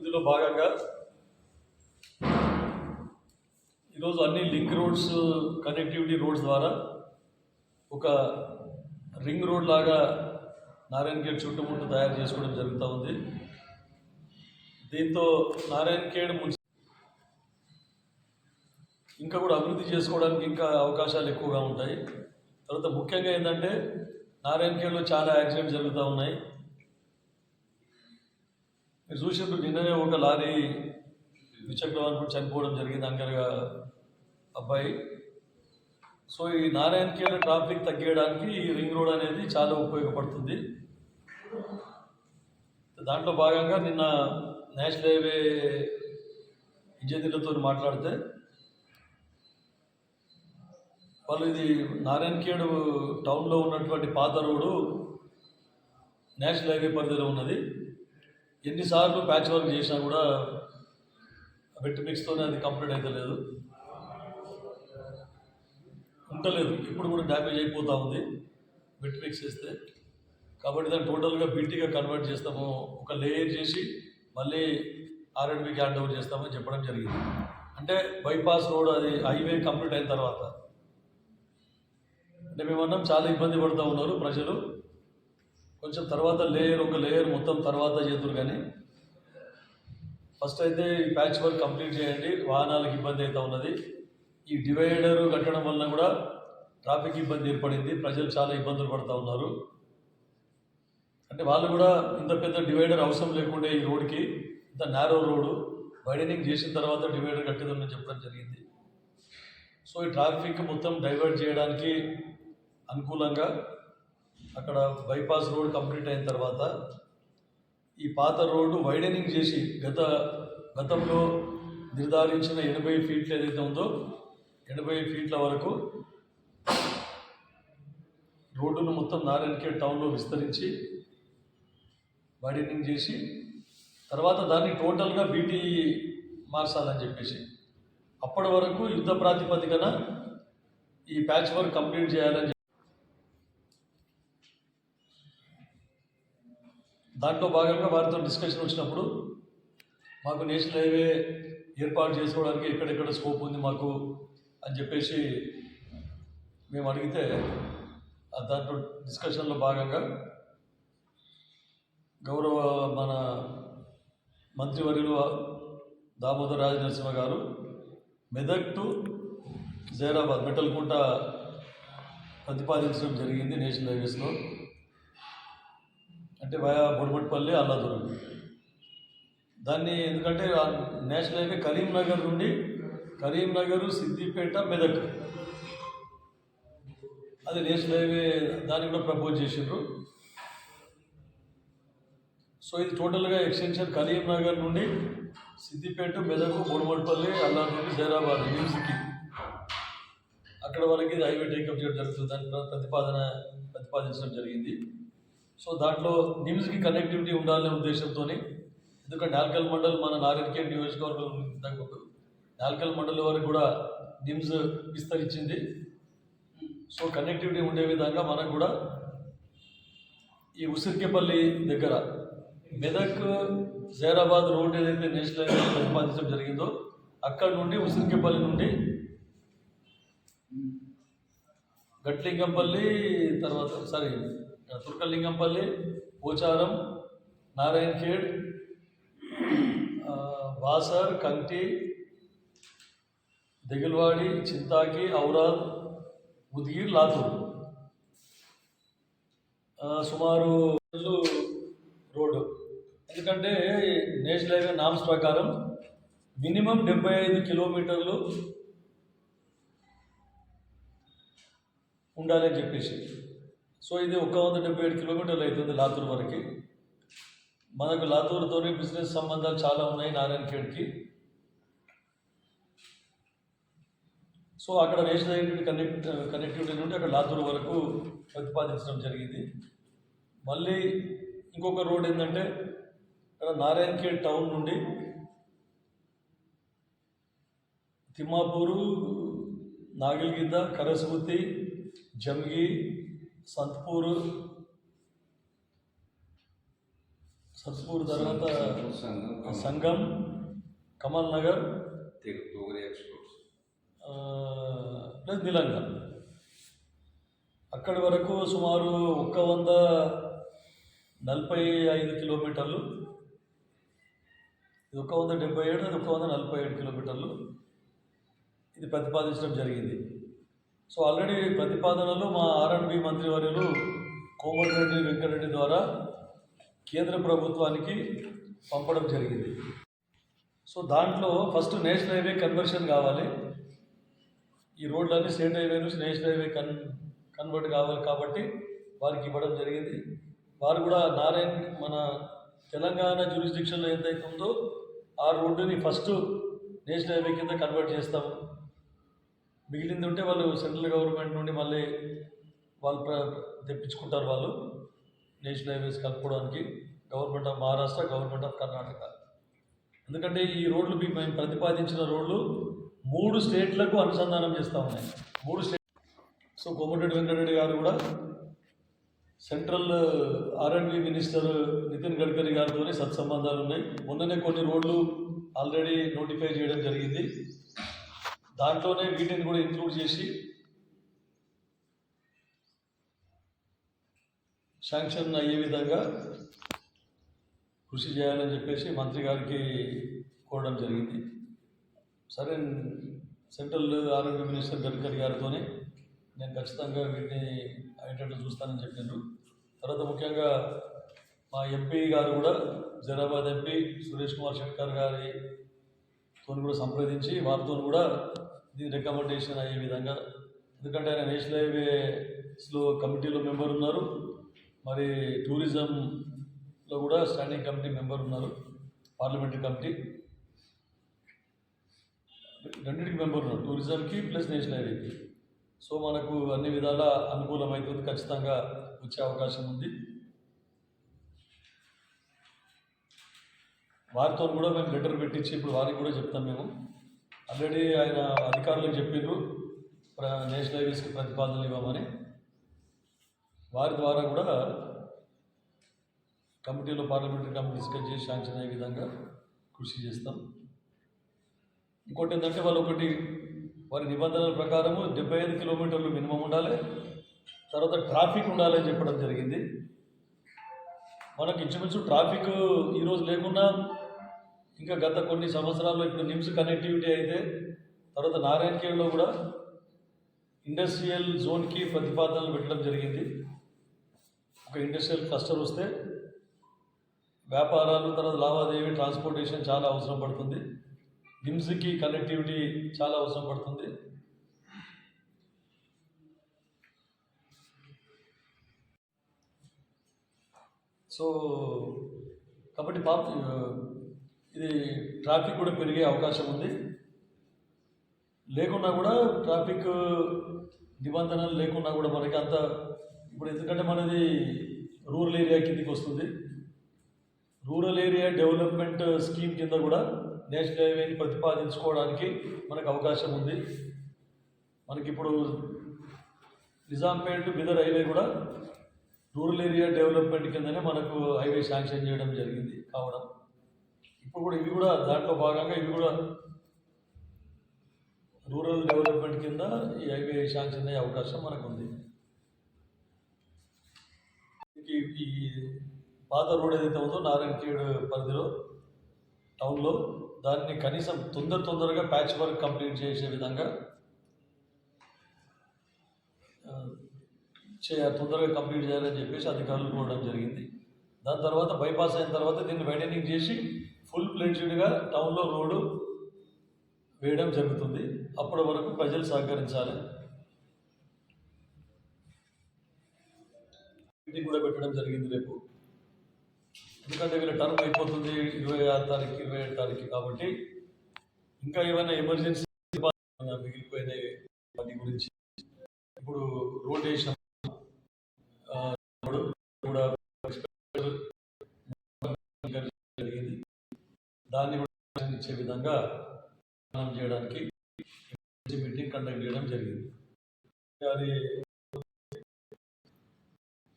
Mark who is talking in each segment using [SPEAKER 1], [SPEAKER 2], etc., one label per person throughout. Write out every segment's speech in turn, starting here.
[SPEAKER 1] అభివృద్ధిలో భాగంగా ఈరోజు అన్ని లింక్ రోడ్స్ కనెక్టివిటీ రోడ్స్ ద్వారా ఒక రింగ్ రోడ్ లాగా నారాయణ ఖేడ్ చుట్టుముట్టు తయారు చేసుకోవడం జరుగుతూ ఉంది. దీంతో నారాయణ ఖేడ్ మున్సి ఇంకా కూడా అభివృద్ధి చేసుకోవడానికి ఇంకా అవకాశాలు ఎక్కువగా ఉంటాయి. తర్వాత ముఖ్యంగా ఏంటంటే నారాయణ ఖేడ్లో చాలా యాక్సిడెంట్స్ జరుగుతూ ఉన్నాయి. మీరు చూసినప్పుడు నిన్ననే ఒక లారీ ద్విచక్రవాహనం కూడా చనిపోవడం జరిగింది. అంకరగా అబ్బాయి. సో ఈ నారాయణ ట్రాఫిక్ తగ్గించడానికి ఈ రింగ్ రోడ్ అనేది చాలా ఉపయోగపడుతుంది. దాంట్లో భాగంగా నిన్న నేషనల్ హైవే ఇంజనీర్లతో మాట్లాడితే వాళ్ళు ఇది నారాయణఖేడ్ టౌన్లో ఉన్నటువంటి పాత రోడ్డు నేషనల్ హైవే పరిధిలో ఉన్నది. ఎన్నిసార్లు ప్యాచ్ వర్క్ చేసినా కూడా బెట్ మిక్స్తోనే అది కంప్లీట్ అవుతలేదు ఉండలేదు. ఇప్పుడు కూడా డ్యామేజ్ అయిపోతూ ఉంది. బెట్ మిక్స్ చేస్తే. కాబట్టి దాన్ని టోటల్గా బీటీగా కన్వర్ట్ చేస్తాము. ఒక లేయర్ చేసి మళ్ళీ ఆర్ఎండ్బికి హ్యాండ్ ఓవర్ చేస్తామని చెప్పడం జరిగింది. అంటే బైపాస్ రోడ్ అది హైవే కంప్లీట్ అయిన తర్వాత. అంటే మేమన్నాం చాలా ఇబ్బంది పడుతూ ఉన్నారు ప్రజలు. కొంచెం తర్వాత లేయర్ ఒక లేయర్ మొత్తం తర్వాత చేతురు కానీ. ఫస్ట్ అయితే ఈ ప్యాచ్ వర్క్ కంప్లీట్ చేయండి వాహనాలకు ఇబ్బంది అవుతూ ఉన్నది. ఈ డివైడర్ కట్టడం వలన కూడా ట్రాఫిక్ ఇబ్బంది ఏర్పడింది ప్రజలు చాలా ఇబ్బందులు పడుతూ ఉన్నారు. అంటే వాళ్ళు కూడా ఇంత పెద్ద డివైడర్ అవసరం లేకుండా ఈ రోడ్కి ఇంత నేరో రోడ్డు వైడనింగ్ చేసిన తర్వాత డివైడర్ కట్టేదని చెప్పడం జరిగింది. సో ఈ ట్రాఫిక్ మొత్తం డైవర్ట్ చేయడానికి అనుకూలంగా అక్కడ బైపాస్ రోడ్ కంప్లీట్ అయిన తర్వాత ఈ పాత రోడ్డు వైడనింగ్ చేసి గత గతంలో నిర్ధారించిన ఎనభై ఫీట్లు ఏదైతే ఉందో ఎనభై ఫీట్ల వరకు రోడ్డును మొత్తం నారాయణఖేడ్ టౌన్లో విస్తరించి వైడనింగ్ చేసి తర్వాత దాన్ని టోటల్గా బీటీ మార్చాలని చెప్పేసి. అప్పటి వరకు యుద్ధ ప్రాతిపదికన ఈ ప్యాచ్ వర్క్ కంప్లీట్ చేయాలని దాంట్లో భాగంగా వారితో డిస్కషన్ వచ్చినప్పుడు మాకు నేషనల్ హైవే ఏర్పాటు చేసుకోవడానికి ఎక్కడెక్కడ స్కోప్ ఉంది మాకు అని చెప్పేసి మేము అడిగితే దాంట్లో డిస్కషన్లో భాగంగా గౌరవ మన మంత్రివర్యులు దామోదర్ రాజనరసింహ గారు మెదక్ టు జైరాబాద్ మెటల్కుంట ప్రతిపాదించడం జరిగింది నేషనల్ హైవేస్లో. అంటే వయా బొడబట్పల్లి దాన్ని ఎందుకంటే నేషనల్ హైవే కరీంనగర్ నుండి కరీంనగర్ సిద్దిపేట మెదక్. అది నేషనల్ హైవే దాన్ని కూడా ప్రపోజ్ చేసిండ్రు. సో ఇది టోటల్గా ఎక్స్టెన్షన్ కరీంనగర్ నుండి సిద్దిపేట మెదక్ బొడమట్పల్లి అల్లాదుర్గి జైరాబాద్ మ్యూజిక్కి అక్కడ వరకు ఇది హైవే టేకప్ చేయడం జరుగుతుంది. దాని ప్రతిపాదన ప్రతిపాదించడం జరిగింది. సో దాంట్లో నిమ్స్కి కనెక్టివిటీ ఉండాలనే ఉద్దేశంతో ఎందుకంటే నాల్కల్ మండల్ మన నాగరికే నియోజకవర్గం తగ్గదు నాల్కల్ మండల్ వరకు కూడా నిమ్స్ విస్తరించింది. సో కనెక్టివిటీ ఉండే విధంగా మనకు కూడా ఈ ఉసిరికేపల్లి దగ్గర మెదక్ జైరాబాద్ రోడ్ ఏదైతే నేషనల్ హైవే ప్రతిపాదించడం జరిగిందో అక్కడ నుండి ఉసిరికేపల్లి నుండి గట్లింగంపల్లి తర్వాత సారీ తుర్కలింగంపల్లి పోచారం నారాయణ ఖేడ్ బాసర్ కంటి దెగిల్వాడి చింతాకి ఔరాద్ ఉద్గిర్ లాతూర్. సుమారు రోడ్డు. ఎందుకంటే నేషనల్ హైవే నామ్స్ ప్రకారం మినిమం డెబ్బై ఐదు కిలోమీటర్లు ఉండాలని చెప్పేసి. సో ఇది ఒక వంద డెబ్బై ఏడు కిలోమీటర్లు అవుతుంది లాతూర్ వరకు. మనకు లాతూరుతోనే బిజినెస్ సంబంధాలు చాలా ఉన్నాయి నారాయణ ఖేడ్కి. సో అక్కడ నేషనల్ హైవే కనెక్ట్ కనెక్టివిటీ నుండి అక్కడ లాతూర్ వరకు ప్రతిపాదించడం జరిగింది. మళ్ళీ ఇంకొక రోడ్ ఏంటంటే ఇక్కడ నారాయణ ఖేడ్ టౌన్ నుండి తిమ్మాపూరు నాగిల్గిద్ద కరస్మృతి జమ్గి సంత్పూర్. సత్పూర్ తర్వాత
[SPEAKER 2] సంఘం
[SPEAKER 1] సంగం కమల్ నగర్ ప్లస్ నిలంగ అక్కడి వరకు సుమారు ఒక్క వంద నలభై ఐదు కిలోమీటర్లు. ఇది ఒక వంద డెబ్బై ఏడు అది ఒక వంద నలభై ఏడు కిలోమీటర్లు. ఇది ప్రతిపాదించడం జరిగింది. సో ఆల్రెడీ ప్రతిపాదనలు మా ఆర్ఎండ్బి మంత్రివర్యులు కోమటిరెడ్డి వెంకటరెడ్డి ద్వారా కేంద్ర ప్రభుత్వానికి పంపడం జరిగింది. సో దాంట్లో ఫస్ట్ నేషనల్ హైవే కన్వర్షన్ కావాలి. ఈ రోడ్లన్నీ స్టేట్ హైవే నుంచి నేషనల్ హైవే కన్ కన్వర్ట్ కావాలి కాబట్టి వారికి ఇవ్వడం జరిగింది. వారు కూడా నారాయణ మన తెలంగాణ జ్యూరిస్డిక్షన్లో ఎంత ఉందో ఆ రోడ్డుని ఫస్ట్ నేషనల్ హైవే కింద కన్వర్ట్ చేస్తాము. మిగిలింది ఉంటే వాళ్ళు సెంట్రల్ గవర్నమెంట్ నుండి మళ్ళీ వాళ్ళు తెప్పించుకుంటారు వాళ్ళు. నేషనల్ హైవేస్ కలుపుకోవడానికి government of Maharashtra government of Karnataka. ఎందుకంటే ఈ రోడ్లు మేము ప్రతిపాదించిన రోడ్లు మూడు స్టేట్లకు అనుసంధానం చేస్తూ ఉన్నాయి. మూడు స్టేట్ సో కోమటిరెడ్డి వెంకటరెడ్డి గారు కూడా సెంట్రల్ ఆర్ఎండ్బి మినిస్టర్ నితిన్ గడ్కరీ గారితో సత్సంబంధాలు ఉన్నాయి. మొన్ననే కొన్ని రోడ్లు ఆల్రెడీ నోటిఫై చేయడం జరిగింది. దాంట్లోనే వీటిని కూడా ఇంక్లూడ్ చేసి శాంక్షన్ అయ్యే విధంగా కృషి చేయాలని చెప్పేసి మంత్రి గారికి కోరడం జరిగింది. సరే సెంట్రల్ ఆరోగ్య మినిస్టర్ గడ్కరీ గారితోనే నేను ఖచ్చితంగా వీటిని అయ్యేటట్లు చూస్తానని చెప్పాను తర్వాత ముఖ్యంగా మా ఎంపీ గారు కూడా జనాబాద్ ఎంపీ సురేష్ కుమార్ శంకర్ గారితో కూడా సంప్రదించి వారితో కూడా రికమెండేషన్ అయ్యే విధంగా. ఎందుకంటే ఆయన నేషనల్ హైవేస్లో కమిటీలో మెంబర్ ఉన్నారు. మరి టూరిజంలో కూడా స్టాండింగ్ కమిటీ మెంబర్ ఉన్నారు. పార్లమెంటరీ కమిటీ రెండింటికి మెంబర్ ఉన్నారు. టూరిజంకి ప్లస్ నేషనల్ హైవేకి సో మనకు అన్ని విధాల అనుకూలమవుతుంది ఖచ్చితంగా వచ్చే అవకాశం ఉంది. వారితో కూడా మేము లెటర్ పెట్టించి ఇప్పుడు వారికి కూడా చెప్తాం మేము. ఆల్రెడీ ఆయన అధికారులకు చెప్పిండ్రు నేషనల్ హైవేస్కి ప్రతిపాదనలు ఇవ్వమని. వారి ద్వారా కూడా కమిటీలో పార్లమెంటరీ కమిటీ డిస్కస్ చేసి శాంక్షన్ అయ్యే విధంగా కృషి చేస్తాం. ఇంకోటి ఏంటంటే వాళ్ళు ఒకటి వారి నిబంధనల ప్రకారము డెబ్బై ఐదు కిలోమీటర్లు మినిమం ఉండాలి తర్వాత ట్రాఫిక్ ఉండాలని చెప్పడం జరిగింది. మనకి ఇంచుమించు ట్రాఫిక్ ఈరోజు లేకున్నా ఇంకా గత కొన్ని సంవత్సరాల్లో ఇప్పుడు నిమ్స్ కనెక్టివిటీ అయితే తర్వాత నారాయణఖేడ్లో కూడా ఇండస్ట్రియల్ జోన్కి ప్రతిపాదనలు పెట్టడం జరిగింది. ఒక ఇండస్ట్రియల్ క్లస్టర్ వస్తే వ్యాపారాలు తర్వాత లావాదేవీ ట్రాన్స్పోర్టేషన్ చాలా అవసరం పడుతుంది. నిమ్స్కి కనెక్టివిటీ చాలా అవసరం పడుతుంది. సో కాబట్టి పాప ఇది ట్రాఫిక్ కూడా పెరిగే అవకాశం ఉంది. లేకున్నా కూడా ట్రాఫిక్ నిబంధనలు లేకున్నా కూడా మనకి అంత ఇప్పుడు ఎందుకంటే మనది రూరల్ ఏరియా కిందకి వస్తుంది. రూరల్ ఏరియా డెవలప్మెంట్ స్కీమ్ కింద కూడా నేషనల్ హైవేని ప్రతిపాదించుకోవడానికి మనకు అవకాశం ఉంది. మనకి ఇప్పుడు నిజాంపేట్ బిదర్ హైవే కూడా రూరల్ ఏరియా డెవలప్మెంట్ కిందనే మనకు హైవే శాంక్షన్ చేయడం జరిగింది కావడం. ఇప్పుడు కూడా ఇవి కూడా దాంట్లో భాగంగా ఇవి కూడా రూరల్ డెవలప్మెంట్ కింద ఈ హైవే శాంక్షన్ అయ్యే అవకాశం మనకు ఉంది ఈ పాత రోడ్ ఏదైతే ఉందో నారాయణఖేడ్ పరిధిలో టౌన్లో దాన్ని కనీసం తొందర తొందరగా ప్యాచ్ వర్క్ కంప్లీట్ చేసే విధంగా చే తొందరగా కంప్లీట్ చేయాలని చెప్పేసి అధికారులు కోరడం జరిగింది. దాని తర్వాత బైపాస్ అయిన తర్వాత దీన్ని వైడనింగ్ చేసి ఫుల్ ప్లేటెడ్గా టౌన్లో రోడ్డు వేయడం జరుగుతుంది. అప్పటి వరకు ప్రజలు సహకరించాలి. మీటింగ్ కూడా పెట్టడం జరిగింది రేపు. ఎందుకంటే వీళ్ళ టర్మ్ అయిపోతుంది ఇరవై ఆరు తారీఖు ఇరవై ఏడు తారీఖు కాబట్టి ఇంకా ఏమైనా ఎమర్జెన్సీ మిగిలిపోయినాయి వాటి గురించి ఇప్పుడు రోడ్ వేసిన ఆ, రోడ్డు కూడా జరిగింది దాన్ని కూడా ఇచ్చే విధంగా మనం చేయడానికి మీటింగ్ కండక్ట్ చేయడం జరిగింది. అది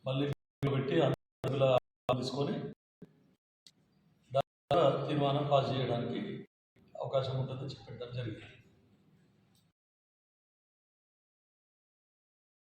[SPEAKER 1] మళ్ళీ పెట్టి అందులో తీసుకొని తీర్మానం పాస్ చేయడానికి అవకాశం ఉంటుందని చెప్పడం జరిగింది.